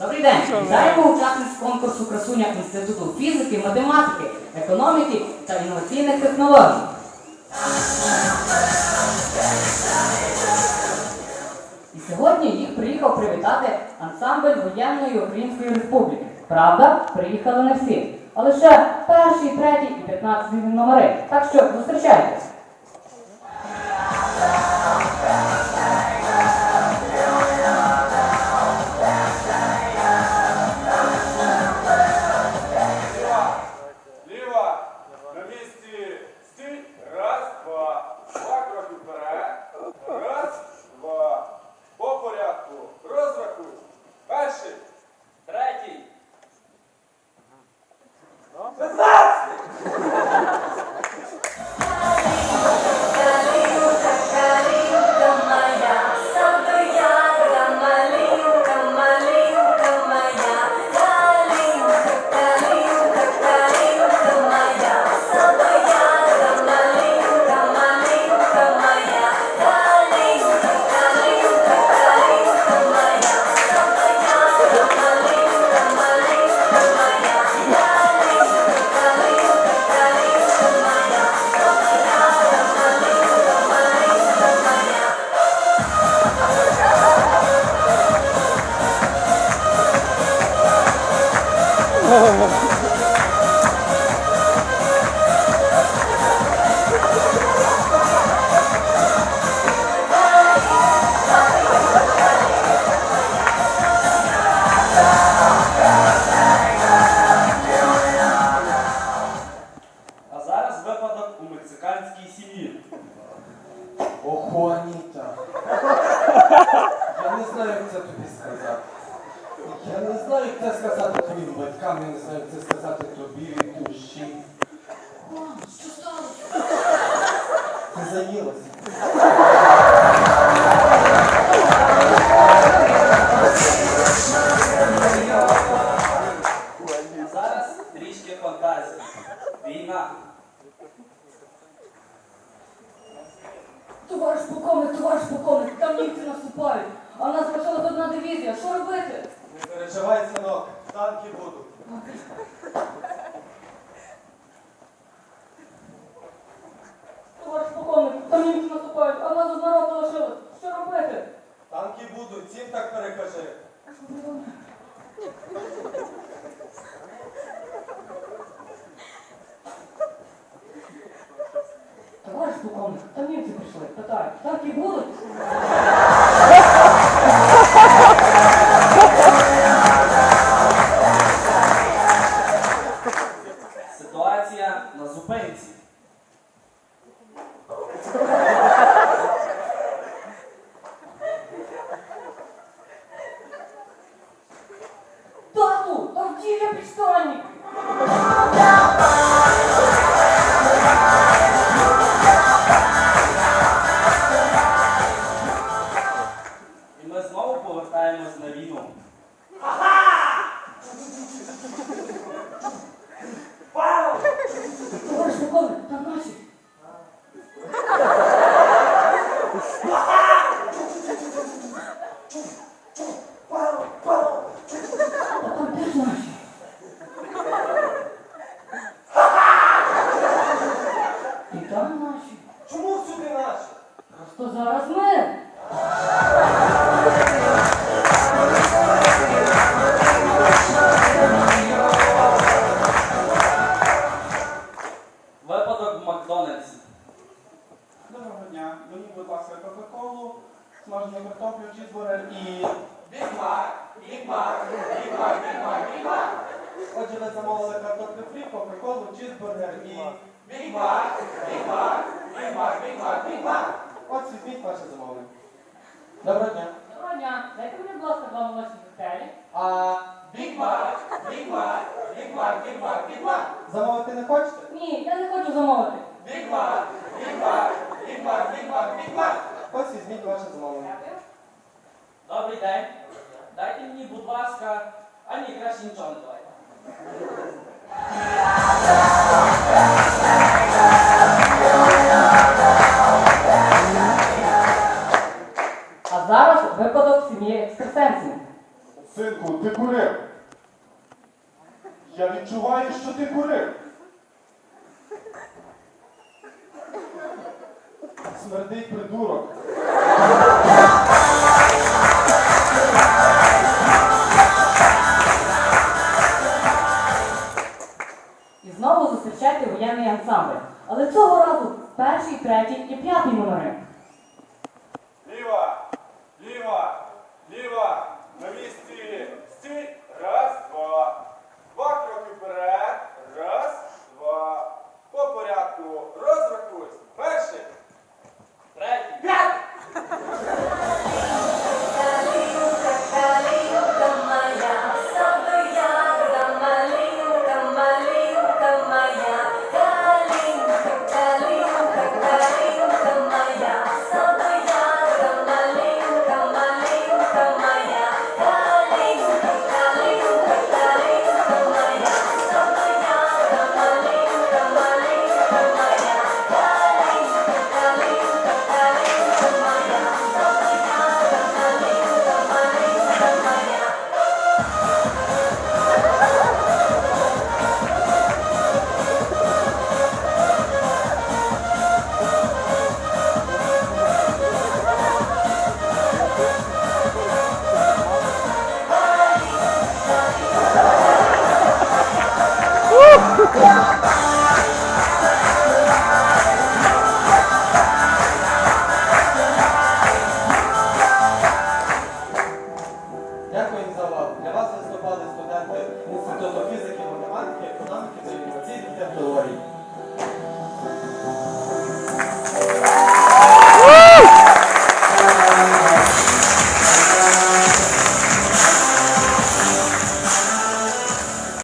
Добрий день! Вітаємо учасниць конкурсу красуня Інституту фізики, математики, економіки та інноваційних технологій. І сьогодні їх приїхав привітати ансамбль воєнної Української Республіки. Правда, приїхали не всі, а лише перший, третій і п'ятнадцятий номери. Так що зустрічайтесь. А зараз випадок у мексиканській сім'ї. Аніта. Я не знаю, як це тобі сказати. Я не знаю, як це сказати твоїм батькам, я не знаю, як це сказати тобі від душі. Що сталося? Ти заїлася. Зараз трішки фантазії. Війна. Товариш полковник, товариш полковник, там німці наступають, а в нас лишилась одна дивізія. Що робити? Не переживай, синок, танки будуть. Товариш полковник, там німці наступають, а нас одна рота лишилась. Що робити? Танки будуть, всім так перекажи. Товариш полковник, там німці прийшли. Питають, танки будуть? Ситуація на зупинці. Смажену картоплю, чізбургер і... Бігмак! Бігмак! Бігмак! Бігмак! Бігмак! Отже, ви замовили картоплю фрі, кока-колу, чізбургер і... Бігмак! Бігмак! Бігмак! Бігмак! Бігмак! От візьміть ваше замовлення. Доброго дня. Доброго дня. Дайте мені, будь ласка, два молочні коктейлі. А... Бігмак! Бігмак! Бігмак! Бігмак! Бігмак! Замовити не хочете? Ні, я не хочу замовити. Бігмак! Бігмак! Бігмак! Бігмак! Бігмак! Хтось візьміть ваше замовлення. Добрий день. Дайте мені, будь ласка, а ні, краще нічого не давайте. А зараз випадок сім'ї екстрасенсів. Синку, ти курив. Я відчуваю, що ти курив. смердить придурок. І знову зустрічайте воєнний ансамбль. Але цього разу перший, третій і п'ятий номери.